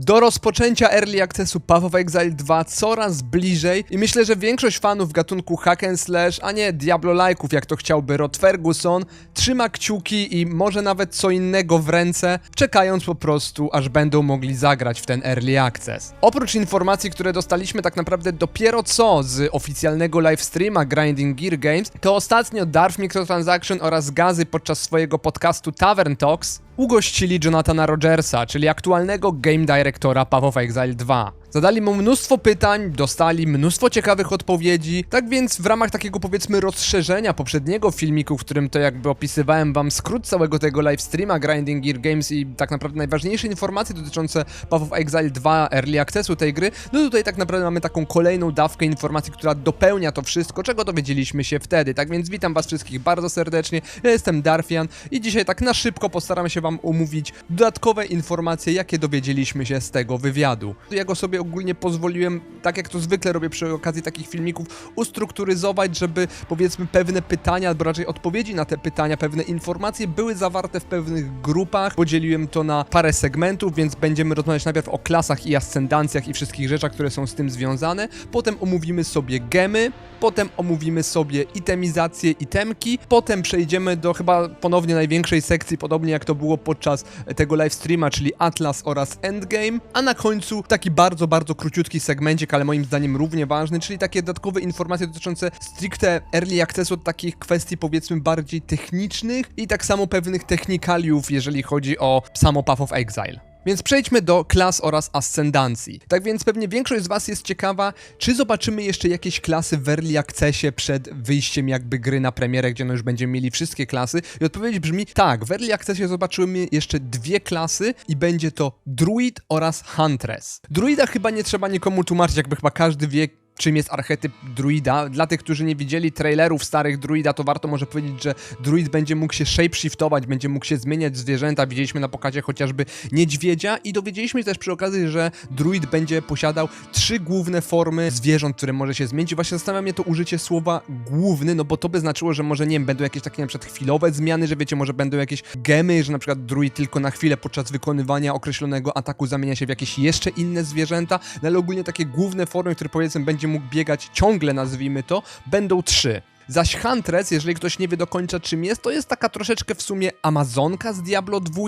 Do rozpoczęcia Early Accessu Path of Exile 2 coraz bliżej i myślę, że większość fanów gatunku hack and slash, a nie Diablo-like'ów, jak to chciałby Rod Ferguson, trzyma kciuki i może nawet co innego w ręce, czekając po prostu, aż będą mogli zagrać w ten Early Access. Oprócz informacji, które dostaliśmy tak naprawdę dopiero co z oficjalnego livestreama Grinding Gear Games, to ostatnio Darth Microtransaction oraz Gazy podczas swojego podcastu Tavern Talks ugościli Jonathana Rogersa, czyli aktualnego game directora Path of Exile 2. Zadali mu mnóstwo pytań, dostali mnóstwo ciekawych odpowiedzi, tak więc w ramach takiego powiedzmy rozszerzenia poprzedniego filmiku, w którym to jakby opisywałem wam skrót całego tego livestreama Grinding Gear Games i tak naprawdę najważniejsze informacje dotyczące Path of Exile 2 Early Accessu tej gry, no tutaj tak naprawdę mamy taką kolejną dawkę informacji, która dopełnia to wszystko, czego dowiedzieliśmy się wtedy. Tak więc witam was wszystkich bardzo serdecznie, ja jestem Darfian i dzisiaj tak na szybko postaram się wam omówić dodatkowe informacje, jakie dowiedzieliśmy się z tego wywiadu. Ja go sobie ogólnie pozwoliłem, tak jak to zwykle robię przy okazji takich filmików, ustrukturyzować, żeby powiedzmy pewne pytania, albo raczej odpowiedzi na te pytania, pewne informacje były zawarte w pewnych grupach. Podzieliłem to na parę segmentów, więc będziemy rozmawiać najpierw o klasach i ascendancjach i wszystkich rzeczach, które są z tym związane. Potem omówimy sobie gemy, potem omówimy sobie itemizację, itemki, potem przejdziemy do chyba ponownie największej sekcji, podobnie jak to było podczas tego livestreama, czyli Atlas oraz Endgame, a na końcu taki bardzo, bardzo króciutki segmencik, ale moim zdaniem równie ważny, czyli takie dodatkowe informacje dotyczące stricte early accessu takich kwestii powiedzmy bardziej technicznych i tak samo pewnych technikaliów, jeżeli chodzi o samo Path of Exile. Więc przejdźmy do klas oraz ascendancji. Tak więc pewnie większość z Was jest ciekawa, czy zobaczymy jeszcze jakieś klasy w Early Accessie przed wyjściem jakby gry na premierę, gdzie no już będziemy mieli wszystkie klasy. I odpowiedź brzmi tak, w Early Accessie zobaczymy jeszcze dwie klasy i będzie to Druid oraz Huntress. Druida chyba nie trzeba nikomu tłumaczyć, jakby chyba każdy wie, czym jest archetyp druida. Dla tych, którzy nie widzieli trailerów starych druida, to warto może powiedzieć, że druid będzie mógł się shapeshiftować, będzie mógł się zmieniać zwierzęta. Widzieliśmy na pokazie chociażby niedźwiedzia i dowiedzieliśmy się też przy okazji, że druid będzie posiadał trzy główne formy zwierząt, które może się zmienić. I właśnie zastanawia mnie to użycie słowa główny, no bo to by znaczyło, że może, nie wiem, będą jakieś takie na przykład chwilowe zmiany, że wiecie, może będą jakieś gemy, że na przykład druid tylko na chwilę podczas wykonywania określonego ataku zamienia się w jakieś jeszcze inne zwierzęta, no ale ogólnie takie główne formy, które powiedzmy będzie mógł biegać ciągle, nazwijmy to, będą trzy. Zaś Huntress, jeżeli ktoś nie wie do końca czym jest, to jest taka troszeczkę w sumie Amazonka z Diablo 2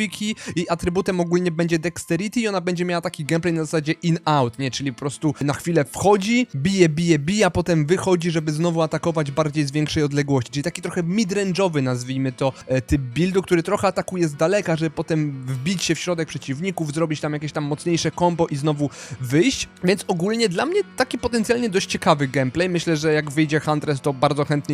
i atrybutem ogólnie będzie Dexterity i ona będzie miała taki gameplay na zasadzie in-out, nie? Czyli po prostu na chwilę wchodzi, bije, bije, bije, a potem wychodzi, żeby znowu atakować bardziej z większej odległości. Czyli taki trochę midrange'owy, nazwijmy to, e, typ buildu, który trochę atakuje z daleka, żeby potem wbić się w środek przeciwników, zrobić tam jakieś tam mocniejsze combo i znowu wyjść. Więc ogólnie dla mnie taki potencjalnie dość ciekawy gameplay. Myślę, że jak wyjdzie Huntress, to bardzo chętnie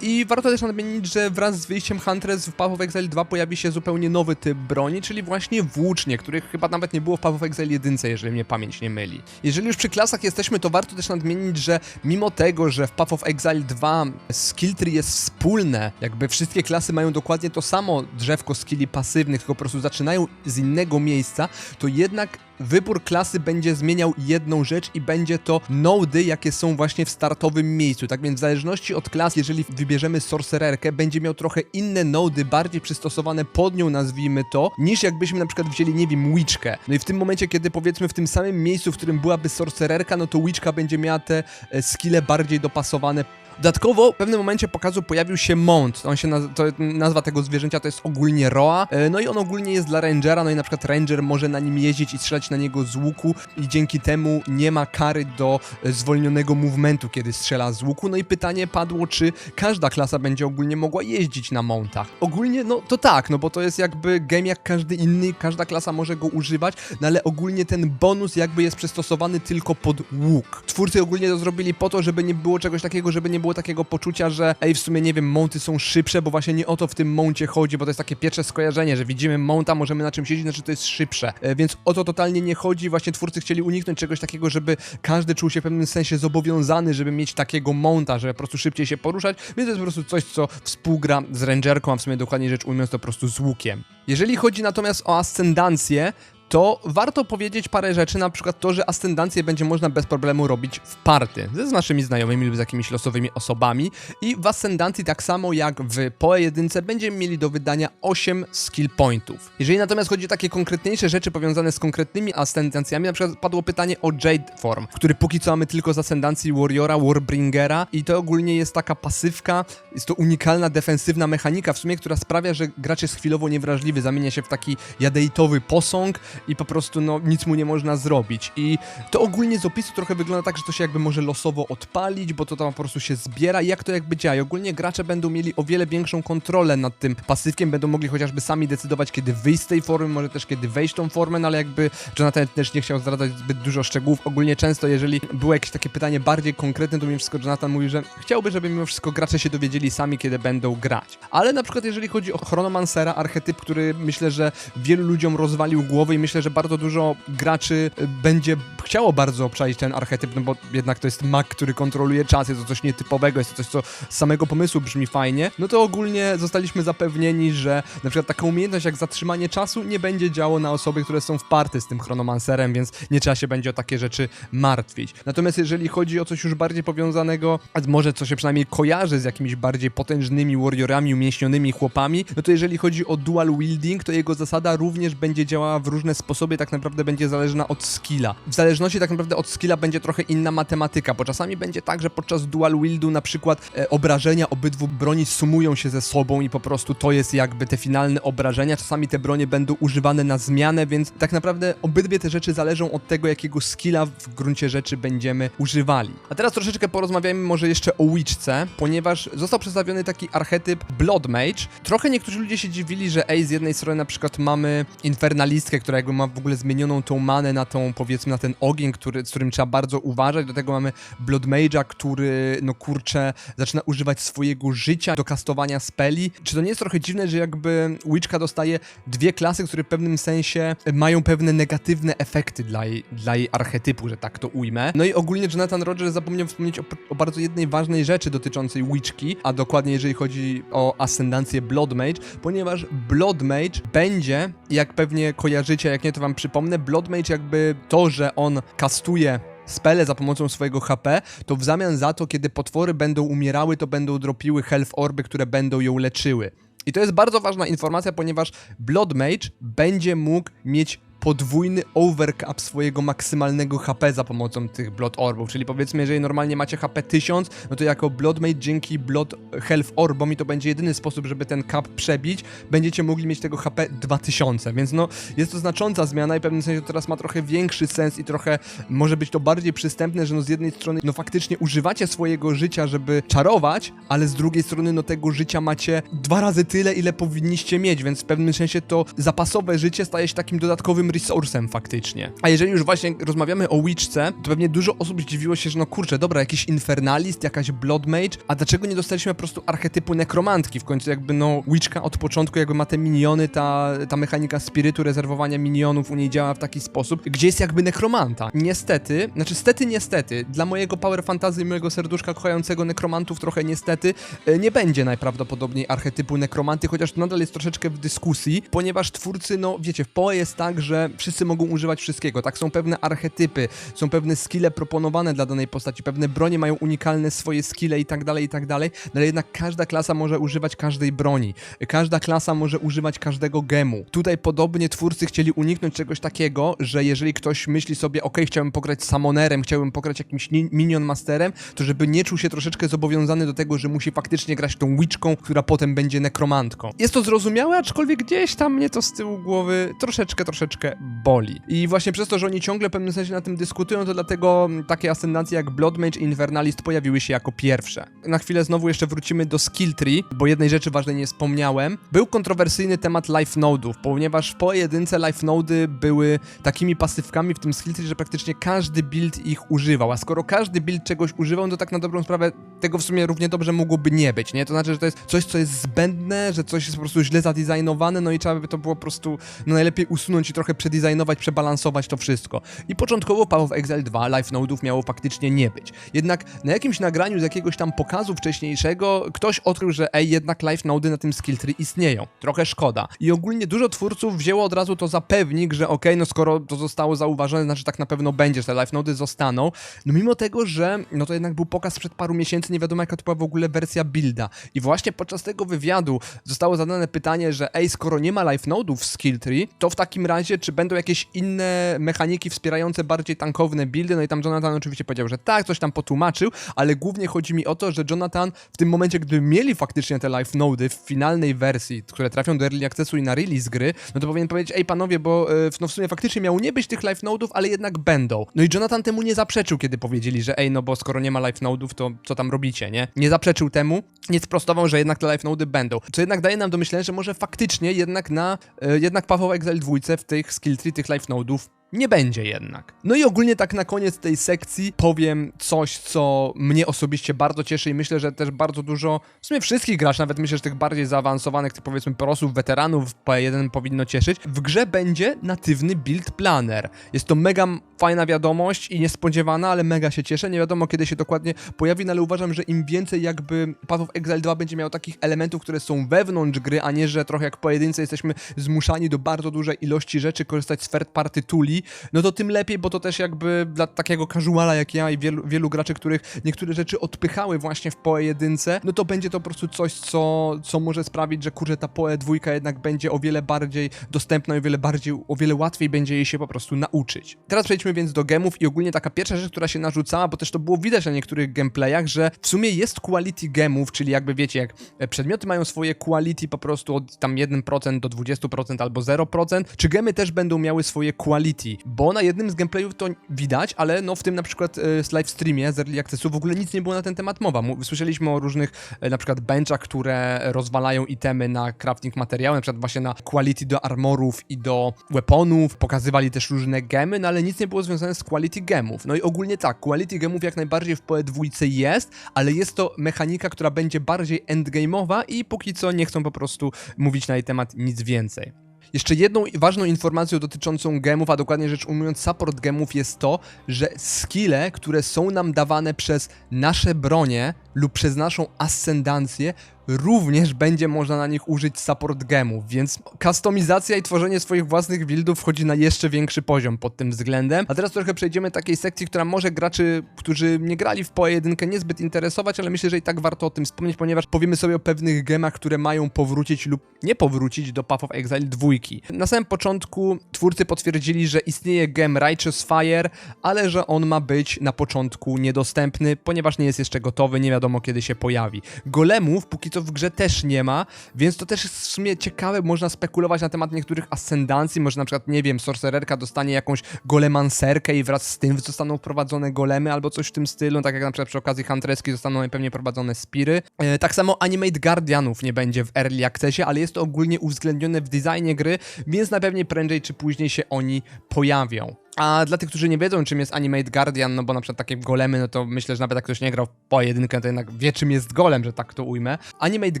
I warto też nadmienić, że wraz z wyjściem Huntress w Path of Exile 2 pojawi się zupełnie nowy typ broni, czyli właśnie włócznie, których chyba nawet nie było w Path of Exile 1, jeżeli mnie pamięć nie myli. Jeżeli już przy klasach jesteśmy, to warto też nadmienić, że mimo tego, że w Path of Exile 2 skill tree jest wspólne, jakby wszystkie klasy mają dokładnie to samo drzewko skilli pasywnych, tylko po prostu zaczynają z innego miejsca, to jednak wybór klasy będzie zmieniał jedną rzecz i będzie to nody, jakie są właśnie w startowym miejscu. Tak więc w zależności od klas, jeżeli wybierzemy sorcererkę, będzie miał trochę inne nody, bardziej przystosowane pod nią, nazwijmy to, niż jakbyśmy na przykład wzięli, nie wiem, witchkę. No i w tym momencie, kiedy powiedzmy w tym samym miejscu, w którym byłaby sorcererka, no to witchka będzie miała te e, skille bardziej dopasowane Dodatkowo w pewnym momencie pokazu pojawił się Mount. On się naz to, nazwa tego zwierzęcia to jest ogólnie Roa. E, No i on ogólnie jest dla Rangera, no i na przykład Ranger może na nim jeździć i strzelać na niego z łuku i dzięki temu nie ma kary do e, zwolnionego movementu, kiedy strzela z łuku. No i pytanie padło, czy każda klasa będzie ogólnie mogła jeździć na Mountach. Ogólnie, no to tak, no bo to jest jakby game jak każdy inny, każda klasa może go używać, no ale ogólnie ten bonus jakby jest przystosowany tylko pod łuk. Twórcy ogólnie to zrobili po to, żeby nie było czegoś takiego, żeby nie było takiego poczucia, że ej, w sumie nie wiem, mounty są szybsze, bo właśnie nie o to w tym mouncie chodzi, bo to jest takie pierwsze skojarzenie, że widzimy mounta, możemy na czymś siedzieć, znaczy to jest szybsze. E, Więc o to totalnie nie chodzi. Właśnie twórcy chcieli uniknąć czegoś takiego, żeby każdy czuł się w pewnym sensie zobowiązany, żeby mieć takiego mounta, żeby po prostu szybciej się poruszać, więc to jest po prostu coś, co współgra z rangerką, a w sumie dokładnie rzecz ujmując to po prostu z łukiem. Jeżeli chodzi natomiast o ascendancję, to warto powiedzieć parę rzeczy, na przykład to, że ascendancję będzie można bez problemu robić w party, z naszymi znajomymi lub z jakimiś losowymi osobami i w ascendancji tak samo jak w 1 będziemy mieli do wydania 8 skill pointów. Jeżeli natomiast chodzi o takie konkretniejsze rzeczy powiązane z konkretnymi ascendancjami, na przykład padło pytanie o Jade Form, który póki co mamy tylko z ascendancji Warriora, Warbringera i to ogólnie jest taka pasywka, jest to unikalna defensywna mechanika w sumie, która sprawia, że gracz jest chwilowo niewrażliwy, zamienia się w taki jadeitowy posąg i po prostu no nic mu nie można zrobić i to ogólnie z opisu trochę wygląda tak, że to się jakby może losowo odpalić, bo to tam po prostu się zbiera i jak to jakby działa. I ogólnie gracze będą mieli o wiele większą kontrolę nad tym pasywkiem, będą mogli chociażby sami decydować, kiedy wyjść z tej formy, może też kiedy wejść tą formę, no ale jakby Jonathan też nie chciał zdradzać zbyt dużo szczegółów. Ogólnie często, jeżeli było jakieś takie pytanie bardziej konkretne, to mimo wszystko Jonathan mówił, że chciałby, żeby mimo wszystko gracze się dowiedzieli sami, kiedy będą grać. Ale na przykład jeżeli chodzi o Chronomancera, archetyp, który myślę, że wielu ludziom rozwalił głowę i myślę, że bardzo dużo graczy y, będzie chciało bardzo obczaić ten archetyp, no bo jednak to jest mag, który kontroluje czas, jest to coś nietypowego, jest to coś, co z samego pomysłu brzmi fajnie, no to ogólnie zostaliśmy zapewnieni, że na przykład taka umiejętność jak zatrzymanie czasu nie będzie działo na osoby, które są w party z tym chronomancerem, więc nie trzeba się będzie o takie rzeczy martwić. Natomiast jeżeli chodzi o coś już bardziej powiązanego, a może co się przynajmniej kojarzy z jakimiś bardziej potężnymi warriorami, umieśnionymi chłopami, no to jeżeli chodzi o dual wielding, to jego zasada również będzie działała w różne sposoby, tak naprawdę będzie zależna od skilla. W zależności tak naprawdę od skilla będzie trochę inna matematyka, bo czasami będzie tak, że podczas dual wieldu na przykład e, obrażenia obydwu broni sumują się ze sobą i po prostu to jest jakby te finalne obrażenia. Czasami te bronie będą używane na zmianę, więc tak naprawdę obydwie te rzeczy zależą od tego, jakiego skilla w gruncie rzeczy będziemy używali. A teraz troszeczkę porozmawiajmy może jeszcze o Witchce, ponieważ został przedstawiony taki archetyp Blood Mage. Trochę niektórzy ludzie się dziwili, że ej, z jednej strony na przykład mamy Infernalistkę, która jakby ma w ogóle zmienioną tą manę na tą, powiedzmy, na ten ogień, który, z którym trzeba bardzo uważać. Do tego mamy Blood Mage'a, który, no kurczę, zaczyna używać swojego życia do kastowania speli. Czy to nie jest trochę dziwne, że jakby Witchka dostaje dwie klasy, które w pewnym sensie mają pewne negatywne efekty dla jej, dla jej archetypu, że tak to ujmę. No i ogólnie Jonathan Rogers zapomniał wspomnieć o, o bardzo jednej ważnej rzeczy dotyczącej Witchki, a dokładnie jeżeli chodzi o ascendancję Blood Mage, ponieważ Blood Mage będzie, jak pewnie kojarzycie, jak nie to wam przypomnę, Blood Mage jakby to, że on kastuje spele za pomocą swojego HP, to w zamian za to, kiedy potwory będą umierały, to będą dropiły health orby, które będą ją leczyły. I to jest bardzo ważna informacja, ponieważ Blood Mage będzie mógł mieć podwójny overcap swojego maksymalnego HP za pomocą tych Blood Orbów, czyli powiedzmy, jeżeli normalnie macie HP 1000, no to jako Blood Mage dzięki Blood Health Orbom i to będzie jedyny sposób, żeby ten cap przebić, będziecie mogli mieć tego HP 2000, więc no jest to znacząca zmiana i w pewnym sensie to teraz ma trochę większy sens i trochę może być to bardziej przystępne, że no z jednej strony no faktycznie używacie swojego życia, żeby czarować, ale z drugiej strony no tego życia macie dwa razy tyle, ile powinniście mieć, więc w pewnym sensie to zapasowe życie staje się takim dodatkowym resursem faktycznie. A jeżeli już właśnie rozmawiamy o Witchce, to pewnie dużo osób zdziwiło się, że no kurczę, dobra, jakiś Infernalist, jakaś Blood Mage, a dlaczego nie dostaliśmy po prostu archetypu nekromantki? W końcu jakby no Witchka od początku jakby ma te miniony, ta, ta mechanika spirytu, rezerwowania minionów u niej działa w taki sposób, gdzie jest jakby nekromanta. Niestety, znaczy stety niestety, dla mojego power fantasy, mojego serduszka kochającego nekromantów trochę niestety e, nie będzie najprawdopodobniej archetypu nekromanty, chociaż nadal jest troszeczkę w dyskusji, ponieważ twórcy, no wiecie, w PoE jest tak, że wszyscy mogą używać wszystkiego, tak? Są pewne archetypy, są pewne skille proponowane dla danej postaci, pewne bronie mają unikalne swoje skille i tak dalej, i tak dalej, no ale jednak każda klasa może używać każdej broni, każda klasa może używać każdego gemu. Tutaj podobnie twórcy chcieli uniknąć czegoś takiego, że jeżeli ktoś myśli sobie, ok, chciałbym pograć Summonerem, chciałbym pograć jakimś ni- Minion Masterem, to żeby nie czuł się troszeczkę zobowiązany do tego, że musi faktycznie grać tą Witchką, która potem będzie nekromantką. Jest to zrozumiałe, aczkolwiek gdzieś tam mnie to z tyłu głowy troszeczkę, troszeczkę boli. I właśnie przez to, że oni ciągle w pewnym sensie na tym dyskutują, to dlatego takie ascendacje jak Blood Mage i Infernalist pojawiły się jako pierwsze. Na chwilę znowu jeszcze wrócimy do Skill Tree, bo jednej rzeczy ważnej nie wspomniałem. Był kontrowersyjny temat Life Node'ów, ponieważ w pojedynce Life Node'y były takimi pasywkami w tym Skill Tree, że praktycznie każdy build ich używał, a skoro każdy build czegoś używał, to tak na dobrą sprawę tego w sumie równie dobrze mogłoby nie być, nie? To znaczy, że to jest coś, co jest zbędne, że coś jest po prostu źle zadesignowane, no i trzeba by to było po prostu no najlepiej usunąć i trochę przedesignować, przebalansować to wszystko. I początkowo Path of Exile 2 Life Node'ów miało faktycznie nie być. Jednak na jakimś nagraniu z jakiegoś tam pokazu wcześniejszego ktoś odkrył, że ej, jednak Life Node'y na tym skill tree istnieją. Trochę szkoda. I ogólnie dużo twórców wzięło od razu to za pewnik, że okej, no skoro to zostało zauważone, znaczy tak na pewno będzie, że te Life Node'y zostaną. No mimo tego, że no to jednak był pokaz sprzed paru miesięcy, nie wiadomo jaka to była w ogóle wersja builda. I właśnie podczas tego wywiadu zostało zadane pytanie, że ej, skoro nie ma Life Node'ów w skill tree, to w takim razie czy będą jakieś inne mechaniki wspierające bardziej tankowne buildy? No i tam Jonathan oczywiście powiedział, że tak, coś tam potłumaczył, ale głównie chodzi mi o to, że Jonathan w tym momencie, gdyby mieli faktycznie te Life Node'y w finalnej wersji, które trafią do Early Accessu i na release gry, no to powinien powiedzieć, ej panowie, bo e, no w sumie faktycznie miało nie być tych Life Node'ów, ale jednak będą. No i Jonathan temu nie zaprzeczył, kiedy powiedzieli, że ej, no bo skoro nie ma Life Node'ów, to co tam robicie, nie? Nie zaprzeczył temu, nie sprostował, że jednak te Life Node'y będą. Co jednak daje nam do myślenia, że może faktycznie jednak na, e, jednak of Exile 2 w tych skill tree, tych Life Node'ów nie będzie jednak. No i ogólnie tak na koniec tej sekcji powiem coś, co mnie osobiście bardzo cieszy i myślę, że też bardzo dużo, w sumie wszystkich graczy, nawet myślę, że tych bardziej zaawansowanych, tych powiedzmy prosów, weteranów P1 powinno cieszyć. W grze będzie natywny build planner. Jest to mega fajna wiadomość i niespodziewana, ale mega się cieszę. Nie wiadomo kiedy się dokładnie pojawi, no ale uważam, że im więcej jakby Path of Exile 2 będzie miał takich elementów, które są wewnątrz gry, a nie, że trochę jak pojedynce jesteśmy zmuszani do bardzo dużej ilości rzeczy, korzystać z third party tuli, no to tym lepiej, bo to też jakby dla takiego casuala jak ja i wielu, wielu graczy, których niektóre rzeczy odpychały właśnie w pojedynce, no to będzie to po prostu coś, co, co może sprawić, że kurczę ta poe dwójka jednak będzie o wiele bardziej dostępna i o wiele bardziej, o wiele łatwiej będzie jej się po prostu nauczyć. Teraz przejdźmy więc do gemów i ogólnie taka pierwsza rzecz, która się narzucała, bo też to było widać na niektórych gameplayach, że w sumie jest quality gemów, czyli jakby wiecie, jak przedmioty mają swoje quality po prostu od tam 1% do 20% albo 0%, czy gemy też będą miały swoje quality, bo na jednym z gameplayów to widać, ale no w tym na przykład e, z live streamie z Early Accessu w ogóle nic nie było na ten temat mowa. Słyszeliśmy o różnych e, na przykład benchach, które rozwalają itemy na crafting materiały, na przykład właśnie na quality do armorów i do weaponów, pokazywali też różne gemy, no ale nic nie było związane z quality gemów. No i ogólnie tak, quality gemów jak najbardziej w PoE dwójce jest, ale jest to mechanika, która będzie bardziej endgame'owa i póki co nie chcą po prostu mówić na jej temat nic więcej. Jeszcze jedną ważną informacją dotyczącą gemów, a dokładnie rzecz ujmując support gemów jest to, że skille, które są nam dawane przez nasze bronie lub przez naszą ascendancję, również będzie można na nich użyć support gemów, więc kustomizacja i tworzenie swoich własnych buildów wchodzi na jeszcze większy poziom pod tym względem. A teraz trochę przejdziemy takiej sekcji, która może graczy, którzy nie grali w pojedynkę niezbyt interesować, ale myślę, że i tak warto o tym wspomnieć, ponieważ powiemy sobie o pewnych gemach, które mają powrócić lub nie powrócić do Path of Exile 2. Na samym początku twórcy potwierdzili, że istnieje gem Righteous Fire, ale że on ma być na początku niedostępny, ponieważ nie jest jeszcze gotowy, nie wiadomo kiedy się pojawi. Golemów póki co w grze też nie ma, więc to też jest w sumie ciekawe, można spekulować na temat niektórych ascendancji, może na przykład, nie wiem, sorcererka dostanie jakąś golemancerkę i wraz z tym zostaną wprowadzone golemy albo coś w tym stylu, tak jak na przykład przy okazji Huntreski zostaną pewnie prowadzone spiry. E, tak samo Animate Guardianów nie będzie w Early Accessie, ale jest to ogólnie uwzględnione w designie gry, więc na pewnie prędzej czy później się oni pojawią. A dla tych, którzy nie wiedzą, czym jest Animate Guardian, no bo na przykład takie golemy, no to myślę, że nawet jak ktoś nie grał w pojedynkę, to jednak wie, czym jest golem, że tak to ujmę. Animate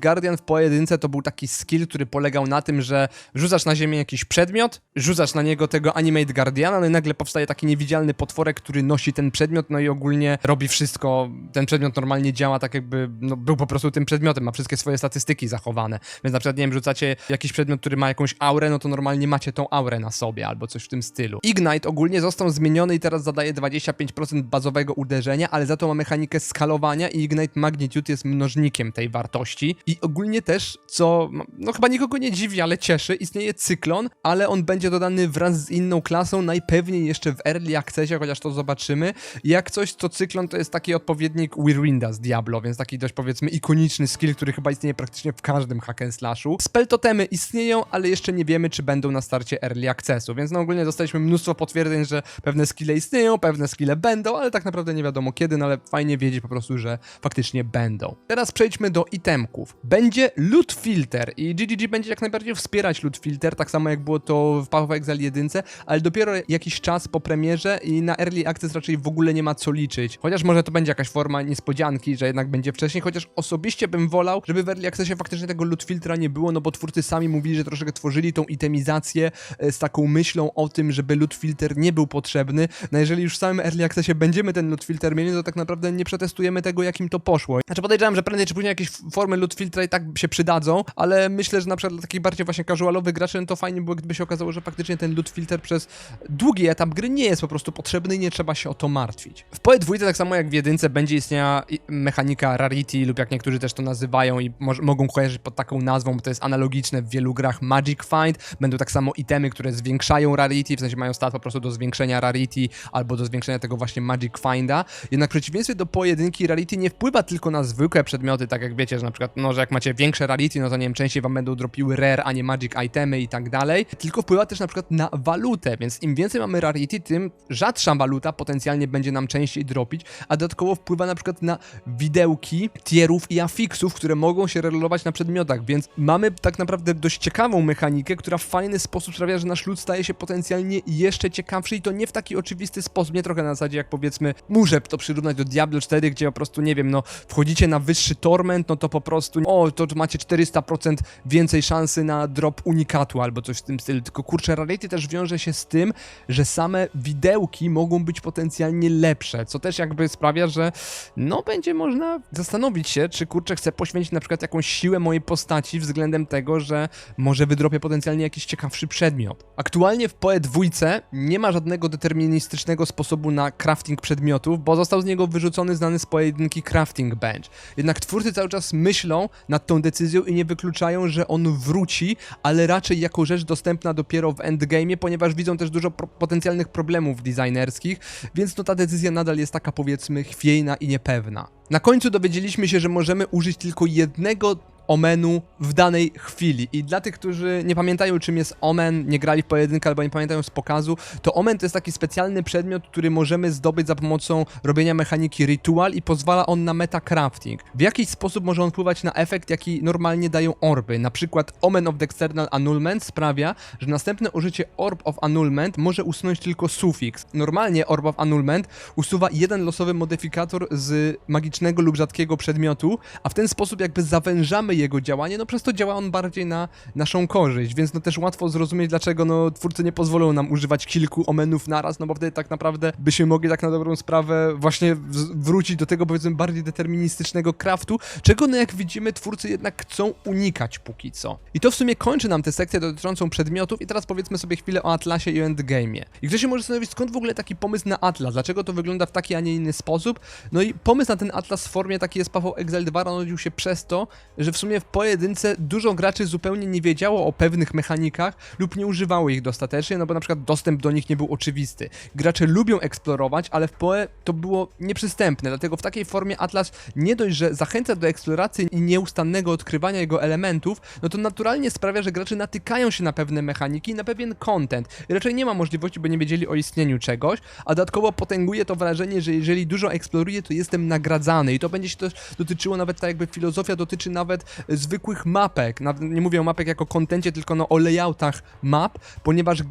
Guardian w pojedynce to był taki skill, który polegał na tym, że rzucasz na ziemię jakiś przedmiot, rzucasz na niego tego Animate Guardiana, no i nagle powstaje taki niewidzialny potworek, który nosi ten przedmiot, no i ogólnie robi wszystko. Ten przedmiot normalnie działa tak, jakby no, był po prostu tym przedmiotem, ma wszystkie swoje statystyki zachowane. Więc na przykład, nie wiem, rzucacie jakiś przedmiot, który ma jakąś aurę, no to normalnie macie tą aurę na sobie, albo coś w tym stylu. Ignite ogólnie został zmieniony i teraz zadaje 25% bazowego uderzenia, ale za to ma mechanikę skalowania i Ignite Magnitude jest mnożnikiem tej wartości. I ogólnie też, co no chyba nikogo nie dziwi, ale cieszy, istnieje cyklon, ale on będzie dodany wraz z inną klasą, najpewniej jeszcze w Early Accessie, chociaż to zobaczymy. Jak coś, to cyklon to jest taki odpowiednik Wyrwinda z Diablo, więc taki dość powiedzmy ikoniczny skill, który chyba istnieje praktycznie w każdym hack and slashu. Spell totemy istnieją, ale jeszcze nie wiemy, czy będą na starcie Early Accessu, więc no ogólnie dostaliśmy mnóstwo potwierdzeń że pewne skille istnieją, pewne skille będą, ale tak naprawdę nie wiadomo kiedy, no ale fajnie wiedzieć po prostu, że faktycznie będą. Teraz przejdźmy do itemków. Będzie loot filter i GGG będzie jak najbardziej wspierać loot filter, tak samo jak było to w Path of Exile 1, ale dopiero jakiś czas po premierze i na Early Access raczej w ogóle nie ma co liczyć. Chociaż może to będzie jakaś forma niespodzianki, że jednak będzie wcześniej, chociaż osobiście bym wolał, żeby w Early Accessie faktycznie tego loot filtra nie było, no bo twórcy sami mówili, że troszeczkę tworzyli tą itemizację e, z taką myślą o tym, żeby loot filter nie był potrzebny. No jeżeli już w samym Early Accessie będziemy ten loot filter mieli, to tak naprawdę nie przetestujemy tego, jakim to poszło. Znaczy podejrzewam, że prędzej czy później jakieś formy loot filtra i tak się przydadzą, ale myślę, że na przykład dla takich bardziej właśnie casualowych graczy, no to fajnie było, gdyby się okazało, że faktycznie ten loot filter przez długi etap gry nie jest po prostu potrzebny i nie trzeba się o to martwić. W PoE 2 tak samo jak w jedynce będzie istniała mechanika rarity lub jak niektórzy też to nazywają i mogą kojarzyć pod taką nazwą, bo to jest analogiczne w wielu grach Magic Find. Będą tak samo itemy, które zwiększają rarity, w sensie mają stat po prostu do zwiększenia rarity albo do zwiększenia tego właśnie Magic Finda. Jednak w przeciwieństwie do pojedynki rarity nie wpływa tylko na zwykłe przedmioty, tak jak wiecie, że na przykład, no, że jak macie większe rarity, no to nie wiem, częściej wam będą dropiły rare, a nie magic itemy i tak dalej, tylko wpływa też na przykład na walutę, więc im więcej mamy rarity, tym rzadsza waluta potencjalnie będzie nam częściej dropić, a dodatkowo wpływa na przykład na widełki, tierów i afiksów, które mogą się relować na przedmiotach, więc mamy tak naprawdę dość ciekawą mechanikę, która w fajny sposób sprawia, że nasz lud staje się potencjalnie jeszcze ciekawszy i to nie w taki oczywisty sposób, nie trochę na zasadzie jak powiedzmy, muszę to przyrównać do Diablo 4, gdzie po prostu, nie wiem, no wchodzicie na wyższy torment, no to po prostu, o, to macie 400% więcej szansy na drop unikatu albo coś w tym stylu, tylko kurczę, Rarity też wiąże się z tym, że same widełki mogą być potencjalnie lepsze, co też jakby sprawia, że no będzie można zastanowić się, czy kurczę chcę poświęcić na przykład jakąś siłę mojej postaci względem tego, że może wydropię potencjalnie jakiś ciekawszy przedmiot. Aktualnie w PoE dwójce nie ma żadnego deterministycznego sposobu na crafting przedmiotów, bo został z niego wyrzucony znany z pojedynki crafting bench. Jednak twórcy cały czas myślą nad tą decyzją i nie wykluczają, że on wróci, ale raczej jako rzecz dostępna dopiero w endgame, ponieważ widzą też dużo pro potencjalnych problemów designerskich, więc no ta decyzja nadal jest taka powiedzmy chwiejna i niepewna. Na końcu dowiedzieliśmy się, że możemy użyć tylko jednego omenu w danej chwili. I dla tych, którzy nie pamiętają czym jest omen, nie grali w pojedynkę albo nie pamiętają z pokazu, to omen to jest taki specjalny przedmiot, który możemy zdobyć za pomocą robienia mechaniki ritual i pozwala on na metacrafting. W jakiś sposób może on wpływać na efekt, jaki normalnie dają orby. Na przykład omen of the external annulment sprawia, że następne użycie orb of annulment może usunąć tylko sufiks. Normalnie orb of annulment usuwa jeden losowy modyfikator z magicznego lub rzadkiego przedmiotu, a w ten sposób jakby zawężamy jego działanie, no przez to działa on bardziej na naszą korzyść, więc no też łatwo zrozumieć, dlaczego no twórcy nie pozwolą nam używać kilku omenów naraz, no bo wtedy tak naprawdę byśmy mogli tak na dobrą sprawę właśnie wrócić do tego powiedzmy bardziej deterministycznego craftu, czego no jak widzimy twórcy jednak chcą unikać póki co. I to w sumie kończy nam tę sekcję dotyczącą przedmiotów i teraz powiedzmy sobie chwilę o Atlasie i Endgame'ie. I ktoś się może zastanowić, skąd w ogóle taki pomysł na Atlas, dlaczego to wygląda w taki, a nie inny sposób? No i pomysł na ten Atlas w formie takiej jest Paweł Exile 2 narodził się przez to, że w sumie w pojedynce dużo graczy zupełnie nie wiedziało o pewnych mechanikach lub nie używało ich dostatecznie, no bo na przykład dostęp do nich nie był oczywisty. Gracze lubią eksplorować, ale w PoE to było nieprzystępne, dlatego w takiej formie Atlas nie dość, że zachęca do eksploracji i nieustannego odkrywania jego elementów, no to naturalnie sprawia, że gracze natykają się na pewne mechaniki na pewien content. Raczej nie ma możliwości, by nie wiedzieli o istnieniu czegoś, a dodatkowo potęguje to wrażenie, że jeżeli dużo eksploruję, to jestem nagradzany i to będzie się też dotyczyło nawet tak jakby filozofia dotyczy nawet zwykłych mapek, nie mówię o mapek jako kontencie, tylko no o layoutach map, ponieważ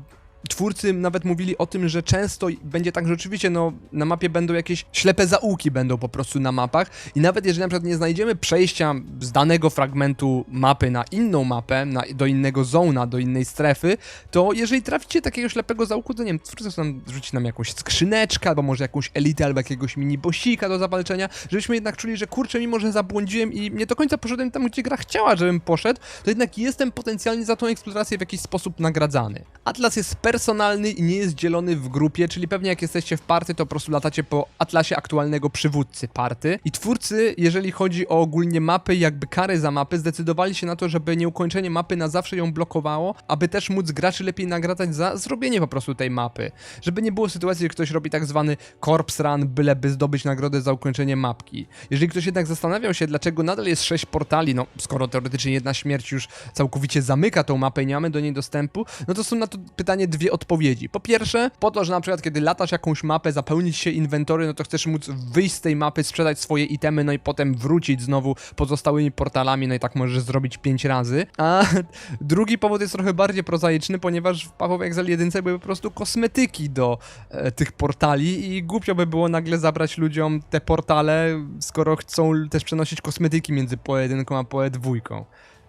twórcy nawet mówili o tym, że często będzie tak, że oczywiście no, na mapie będą jakieś ślepe zaułki będą po prostu na mapach i nawet jeżeli na przykład nie znajdziemy przejścia z danego fragmentu mapy na inną mapę, na, do innego zona, do innej strefy, to jeżeli traficie takiego ślepego zaułku, to nie wiem, twórcy chcą nam rzucić nam jakąś skrzyneczkę, albo może jakąś elitę, albo jakiegoś mini bossika do zawalczenia, żebyśmy jednak czuli, że kurczę, mimo że zabłądziłem i nie do końca poszedłem tam, gdzie gra chciała, żebym poszedł, to jednak jestem potencjalnie za tą eksplorację w jakiś sposób nagradzany. Atlas jest personalny i nie jest dzielony w grupie, czyli pewnie jak jesteście w party, to po prostu latacie po atlasie aktualnego przywódcy party. I twórcy, jeżeli chodzi o ogólnie mapy, jakby kary za mapy, zdecydowali się na to, żeby nieukończenie mapy na zawsze ją blokowało, aby też móc graczy lepiej nagradzać za zrobienie po prostu tej mapy. Żeby nie było sytuacji, że ktoś robi tak zwany corpse run, byleby zdobyć nagrodę za ukończenie mapki. Jeżeli ktoś jednak zastanawiał się, dlaczego nadal jest 6 portali, no skoro teoretycznie jedna śmierć już całkowicie zamyka tą mapę i nie mamy do niej dostępu, no to są na to pytanie dwie dwie odpowiedzi. Po pierwsze, po to, że na przykład kiedy latasz jakąś mapę, zapełnić się inwentory, no to chcesz móc wyjść z tej mapy, sprzedać swoje itemy, no i potem wrócić znowu pozostałymi portalami, no i tak możesz zrobić pięć razy. A drugi powód jest trochę bardziej prozaiczny, ponieważ w of Exile 1 były po prostu kosmetyki do e, tych portali i głupio by było nagle zabrać ludziom te portale, skoro chcą też przenosić kosmetyki między 1 a PoE 2.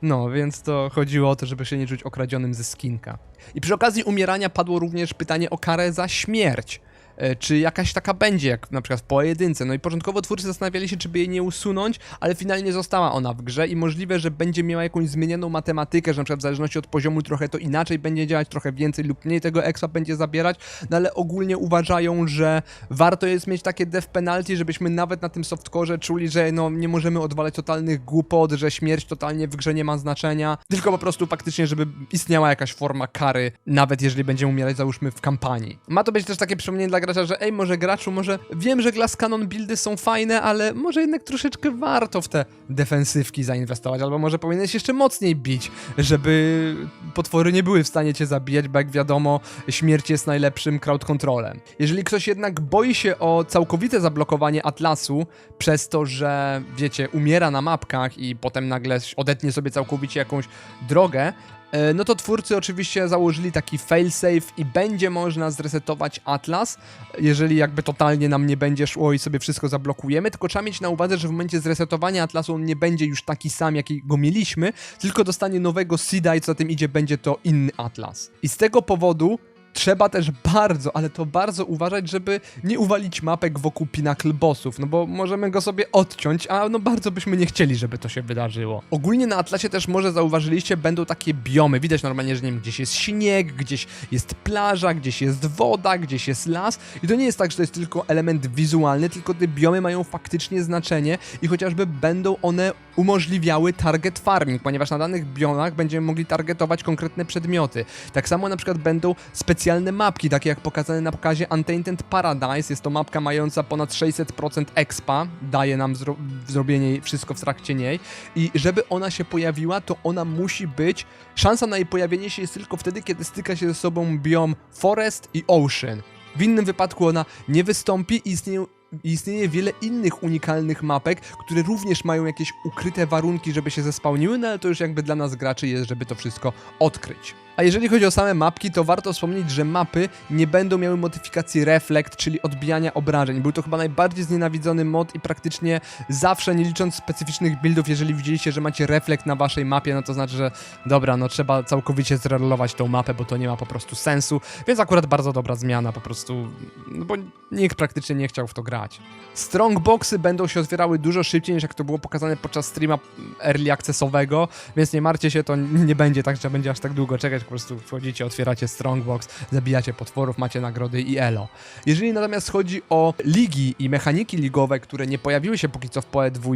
No, więc to chodziło o to, żeby się nie czuć okradzionym ze skinka. I przy okazji umierania padło również pytanie o karę za śmierć. E, Czy jakaś taka będzie, jak na przykład w pojedynce. No i początkowo twórcy zastanawiali się, czy by jej nie usunąć, ale finalnie została ona w grze i możliwe, że będzie miała jakąś zmienioną matematykę, że na przykład w zależności od poziomu trochę to inaczej będzie działać, trochę więcej lub mniej tego expa będzie zabierać, no ale ogólnie uważają, że warto jest mieć takie death penalty, żebyśmy nawet na tym softcore czuli, że no nie możemy odwalać totalnych głupot, że śmierć totalnie w grze nie ma znaczenia, tylko po prostu faktycznie, żeby istniała jakaś forma kary, nawet jeżeli będziemy umierać załóżmy w kampanii. Ma to być też takie przypomnienie dla gracza, że ej, może graczu, może wiem, że Glass Cannon buildy są fajne, ale może jednak troszeczkę warto w te defensywki zainwestować, albo może powinieneś jeszcze mocniej bić, żeby potwory nie były w stanie cię zabijać, bo jak wiadomo, śmierć jest najlepszym crowd controlem. Jeżeli ktoś jednak boi się o całkowite zablokowanie Atlasu przez to, że wiecie, umiera na mapkach i potem nagle odetnie sobie całkowicie jakąś drogę, no to twórcy oczywiście założyli taki failsafe i będzie można zresetować Atlas, jeżeli jakby totalnie nam nie będzie szło i sobie wszystko zablokujemy, tylko trzeba mieć na uwadze, że w momencie zresetowania Atlasu on nie będzie już taki sam, jakiego mieliśmy, tylko dostanie nowego seeda i co za tym idzie, będzie to inny Atlas. I z tego powodu trzeba też bardzo, ale to bardzo uważać, żeby nie uwalić mapek wokół Pinnacle Bossów, no bo możemy go sobie odciąć, a no bardzo byśmy nie chcieli, żeby to się wydarzyło. Ogólnie na Atlasie też może zauważyliście, będą takie biomy, widać normalnie, że nie wiem, gdzieś jest śnieg, gdzieś jest plaża, gdzieś jest woda, gdzieś jest las i to nie jest tak, że to jest tylko element wizualny, tylko te biomy mają faktycznie znaczenie i chociażby będą one umożliwiały target farming, ponieważ na danych biomach będziemy mogli targetować konkretne przedmioty. Tak samo na przykład będą specjalne mapki, takie jak pokazane na pokazie Untainted Paradise. Jest to mapka mająca ponad 600% expa, daje nam zro zrobienie wszystko w trakcie niej. I żeby ona się pojawiła, to ona musi być. Szansa na jej pojawienie się jest tylko wtedy, kiedy styka się ze sobą biom Forest i Ocean. W innym wypadku ona nie wystąpi i istnieją istnieje wiele innych unikalnych mapek, które również mają jakieś ukryte warunki, żeby się zespałniły, no ale to już jakby dla nas graczy jest, żeby to wszystko odkryć. A jeżeli chodzi o same mapki, to warto wspomnieć, że mapy nie będą miały modyfikacji Reflect, czyli odbijania obrażeń. Był to chyba najbardziej znienawidzony mod i praktycznie zawsze, nie licząc specyficznych buildów, jeżeli widzieliście, że macie Reflect na waszej mapie, no to znaczy, że dobra, no trzeba całkowicie zrelować tą mapę, bo to nie ma po prostu sensu, więc akurat bardzo dobra zmiana po prostu, no bo nikt praktycznie nie chciał w to grać. Strongboxy będą się otwierały dużo szybciej niż jak to było pokazane podczas streama early accessowego, więc nie martwcie się, to nie będzie tak, że będzie aż tak długo czekać, po prostu wchodzicie, otwieracie Strongbox, zabijacie potworów, macie nagrody i elo. Jeżeli natomiast chodzi o ligi i mechaniki ligowe, które nie pojawiły się póki co w PoE 2,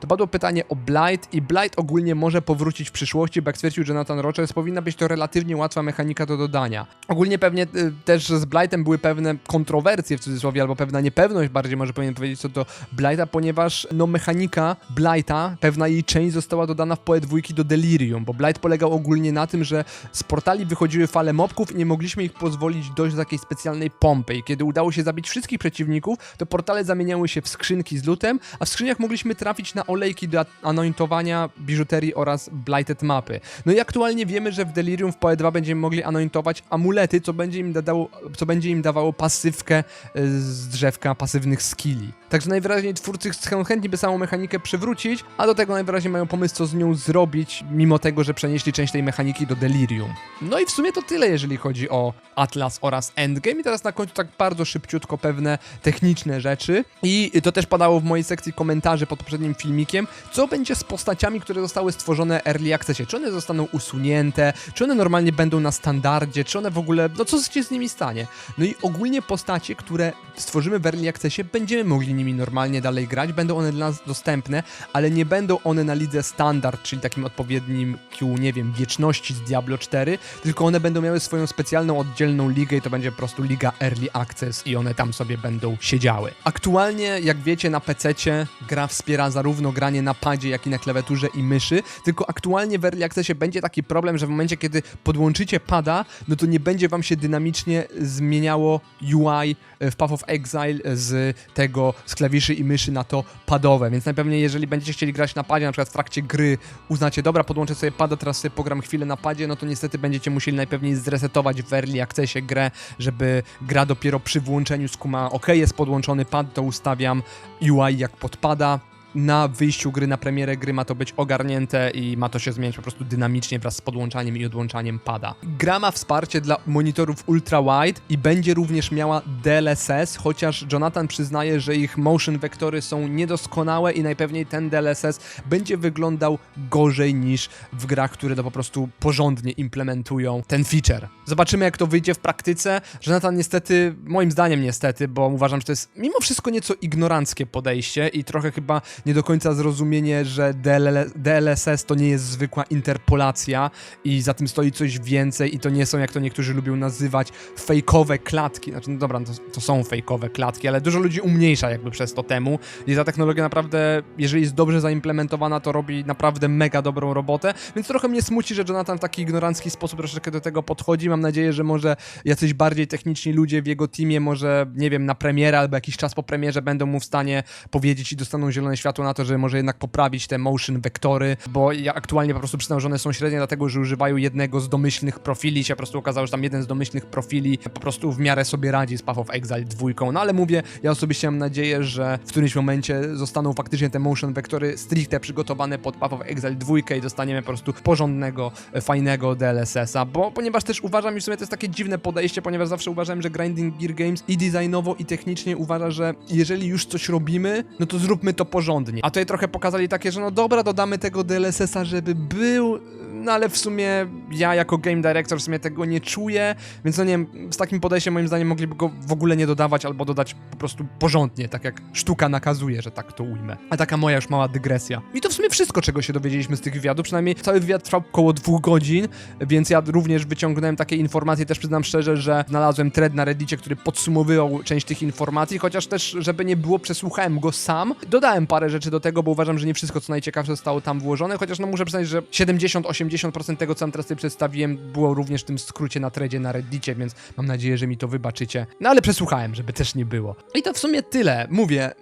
to padło pytanie o Blight i Blight ogólnie może powrócić w przyszłości, bo jak stwierdził Jonathan Roches, powinna być to relatywnie łatwa mechanika do dodania. Ogólnie pewnie y, też z Blightem były pewne kontrowersje w cudzysłowie, albo pewna niepewność bardziej może powinien powiedzieć co do Blighta, ponieważ no mechanika Blighta, pewna jej część została dodana w PoE 2 do Delirium, bo Blight polegał ogólnie na tym, że z portali wychodziły fale mobków i nie mogliśmy ich pozwolić dojść do takiej specjalnej pompy i kiedy udało się zabić wszystkich przeciwników, to portale zamieniały się w skrzynki z lutem, a w skrzyniach mogliśmy trafić na olejki do anointowania biżuterii oraz blighted mapy. No i aktualnie wiemy, że w Delirium w PoE 2 będziemy mogli anointować amulety, co będzie im, dawało, co będzie im dawało pasywkę y, z drzewka pasywnych skilli. Także najwyraźniej twórcy chcą chętnie by samą mechanikę przywrócić, a do tego najwyraźniej mają pomysł, co z nią zrobić, mimo tego, że przenieśli część tej mechaniki do Delirium. No i w sumie to tyle, jeżeli chodzi o Atlas oraz Endgame. I teraz na końcu tak bardzo szybciutko pewne techniczne rzeczy. I to też padało w mojej sekcji komentarzy pod poprzednim filmikiem, co będzie z postaciami, które zostały stworzone Early Accessie. Czy one zostaną usunięte, czy one normalnie będą na standardzie, czy one w ogóle, no co się z nimi stanie. No i ogólnie postacie, które stworzymy w Early Accessie, będziemy mogli nimi nimi normalnie dalej grać, będą one dla nas dostępne, ale nie będą one na lidze standard, czyli takim odpowiednim Q, nie wiem, wieczności z Diablo 4, tylko one będą miały swoją specjalną, oddzielną ligę i to będzie po prostu liga Early Access i one tam sobie będą siedziały. Aktualnie, jak wiecie, na PC-cie gra wspiera zarówno granie na padzie, jak i na klawiaturze i myszy, tylko aktualnie w Early Accessie będzie taki problem, że w momencie, kiedy podłączycie pada, no to nie będzie wam się dynamicznie zmieniało UI w Path of Exile z tego, z klawiszy i myszy na to padowe, więc najpewniej jeżeli będziecie chcieli grać na padzie, na przykład w trakcie gry uznacie, dobra, podłączę sobie pada, teraz sobie pogram chwilę na padzie, no to niestety będziecie musieli najpewniej zresetować w Early Accessie grę, żeby gra dopiero przy włączeniu skuma, ok, jest podłączony pad, to ustawiam UI jak podpada, na wyjściu gry, na premierę gry ma to być ogarnięte i ma to się zmieniać po prostu dynamicznie wraz z podłączaniem i odłączaniem pada. Gra ma wsparcie dla monitorów ultra-wide i będzie również miała DLSS, chociaż Jonathan przyznaje, że ich motion vektory są niedoskonałe i najpewniej ten DLSS będzie wyglądał gorzej niż w grach, które to po prostu porządnie implementują ten feature. Zobaczymy jak to wyjdzie w praktyce. Jonathan niestety, moim zdaniem niestety, bo uważam, że to jest mimo wszystko nieco ignoranckie podejście i trochę chyba nie do końca zrozumienie, że DL DLSS to nie jest zwykła interpolacja i za tym stoi coś więcej i to nie są, jak to niektórzy lubią nazywać, fejkowe klatki. Znaczy, no dobra, to, to są fejkowe klatki, ale dużo ludzi umniejsza jakby przez to temu i ta technologia naprawdę, jeżeli jest dobrze zaimplementowana, to robi naprawdę mega dobrą robotę, więc trochę mnie smuci, że Jonathan w taki ignorancki sposób troszeczkę do tego podchodzi. Mam nadzieję, że może jacyś bardziej techniczni ludzie w jego teamie, może, nie wiem, na premierę albo jakiś czas po premierze będą mu w stanie powiedzieć i dostaną zielone światło na to, że może jednak poprawić te motion vektory, bo aktualnie po prostu przyznam, że one są średnie dlatego, że używają jednego z domyślnych profili, się po prostu okazało, że tam jeden z domyślnych profili po prostu w miarę sobie radzi z Path of Exile dwójką. No ale mówię, ja osobiście mam nadzieję, że w którymś momencie zostaną faktycznie te motion vektory stricte przygotowane pod Path of Exile dwójkę i dostaniemy po prostu porządnego, fajnego DLSS-a, bo ponieważ też uważam, i w sumie to jest takie dziwne podejście, ponieważ zawsze uważałem, że Grinding Gear Games i designowo i technicznie uważa, że jeżeli już coś robimy, no to zróbmy to porządnie. A tutaj trochę pokazali takie, że no dobra, dodamy tego DLSS-a, żeby był, no ale w sumie ja jako game director w sumie tego nie czuję, więc no nie wiem, z takim podejściem moim zdaniem mogliby go w ogóle nie dodawać albo dodać po prostu porządnie, tak jak sztuka nakazuje, że tak to ujmę. A taka moja już mała dygresja. I to w sumie wszystko, czego się dowiedzieliśmy z tych wywiadów, przynajmniej cały wywiad trwał około dwóch godzin, więc ja również wyciągnąłem takie informacje, też przyznam szczerze, że znalazłem thread na reddicie, który podsumowywał część tych informacji, chociaż też, żeby nie było, przesłuchałem go sam. Dodałem parę rzeczy do tego, bo uważam, że nie wszystko, co najciekawsze zostało tam włożone, chociaż no muszę przyznać, że 70-80% tego, co tam teraz przedstawiłem, było również w tym skrócie na threadzie na reddicie, więc mam nadzieję, że mi to wybaczycie. No ale przesłuchałem, żeby też nie było. I to w sumie tyle. Mówię,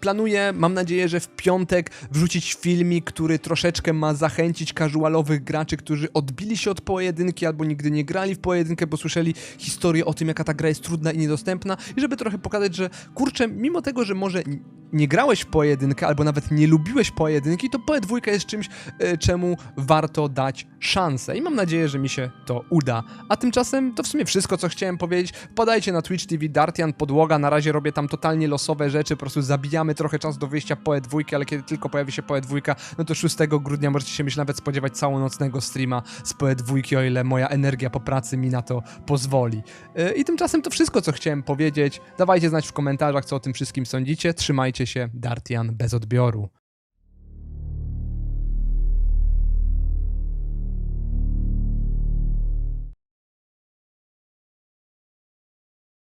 planuję, mam nadzieję, że w piątek wrzucić filmik, który troszeczkę ma zachęcić casualowych graczy, którzy odbili się od pojedynki albo nigdy nie grali w pojedynkę, bo słyszeli historię o tym, jaka ta gra jest trudna i niedostępna i żeby trochę pokazać, że kurczę, mimo tego, że może nie grałeś w pojedynkę albo nawet nie lubiłeś pojedynki, to poe jest czymś, y, czemu warto dać szansę i mam nadzieję, że mi się to uda. A tymczasem to w sumie wszystko, co chciałem powiedzieć. Wpadajcie na Twitch TV Dartian Podłoga, na razie robię tam totalnie losowe rzeczy, po prostu zabijamy trochę czas do wyjścia poe dwójki, ale kiedy tylko pojawi się poe dwójka, no to 6 grudnia możecie się myślę nawet spodziewać całonocnego streama z poe dwójki, o ile moja energia po pracy mi na to pozwoli. Y, I tymczasem to wszystko, co chciałem powiedzieć. Dawajcie znać w komentarzach, co o tym wszystkim sądzicie. Trzymajcie się, Dartian bez odbioru.